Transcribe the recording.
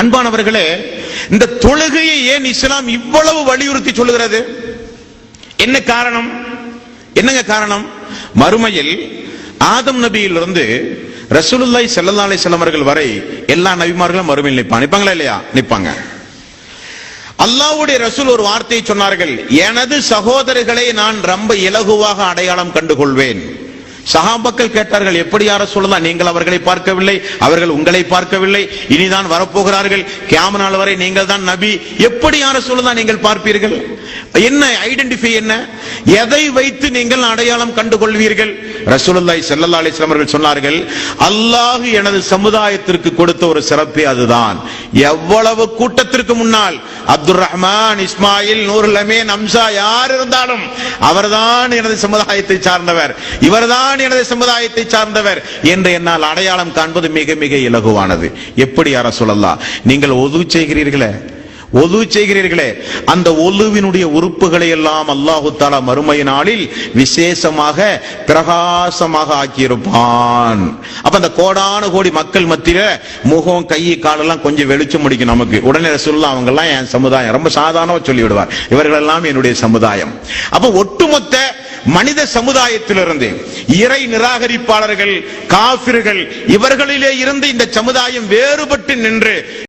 அன்பானவர்களே இந்த தொழுகையை ஏன் இஸ்லாம் இவ்வளவு வலியுறுத்தி சொல்லுகிறது? என்ன காரணம்? என்னங்க காரணம்? மறுமையில் ஆதம் நபியிலிருந்து ரசூலுல்லாய் செல்லல்லா அலை வஸல்லம் வரை எல்லா நபிமார்களும் மறுமையில் நிற்பாங்க. நிற்பாங்களா இல்லையா? நிற்பாங்க. அல்லாஹ்வுடைய ரசூல் ஒரு வார்த்தையை சொன்னார்கள் எனது சகோதரர்களை நான் ரொம்ப இலகுவாக அடையாளம் கண்டுகொள்வேன். சஹாபக்கள் கேட்டார்கள் எப்படி யார சொல்லலாம்? நீங்கள் அவர்களை பார்க்கவில்லை அவர்கள் உங்களை பார்க்கவில்லை. இனிதான் வரப்போகிறார்கள். கேம நாள் வரை நீங்கள் தான் நபி. எப்படி யார சொல்லலாம் நீங்கள் பார்ப்பீர்கள்? என்ன ஐடென்டிஃபை என்ன? எதை வைத்து நீங்கள் அடையாளம் கண்டுகொள்வீர்கள்? ரசூலுல்லாய் செல்லல்லா அலைஹி அவர்கள் சொன்னார்கள் அல்லாஹ் எனது சமுதாயத்திற்கு கொடுத்த ஒரு சிறப்பே அதுதான். எவ்வளவு கூட்டத்திற்கு முன்னால் அப்துல் ரஹ்மான் இஸ்மாயில் நூருல் அமீன் அம்சா யார் இருந்தாலும் அவர்தான் எனது சமுதாயத்தை சார்ந்தவர். இவர்தான் எனது சமுதாயத்தை சார்ந்தவர் என்று என்னால் அடையாளம் காண்பது மிக மிக இலகுவானது. எப்படி யார சொல்லலாம் நீங்கள் ஒது செய்கிறீர்களே. ஒது செய்கிறீர்களே. அந்த ஒலுவினுடைய உறுப்புகளை எல்லாம் அல்லாஹு தாலா மறுமை நாளில் விசேஷமாக பிரகாசமாக ஆக்கியிருப்பான். அப்ப அந்த கோடான கோடி மக்கள் மத்தியில முகம் கை காலெல்லாம் கொஞ்சம் வெளிச்சம் முடிக்கும் நமக்கு. உடனே சொல்லலாம் அவங்க எல்லாம் என் சமுதாயம். ரொம்ப சாதாரணமா சொல்லிவிடுவார். இவர்கள் எல்லாம் என்னுடைய சமுதாயம். அப்ப ஒட்டுமொத்த மனித சமுதாயத்திலிருந்து இறை நிராகரிப்பாளர்கள் காபிர்கள் இவர்களிலே இருந்து இந்த சமுதாயம் வேறுபட்டு நின்று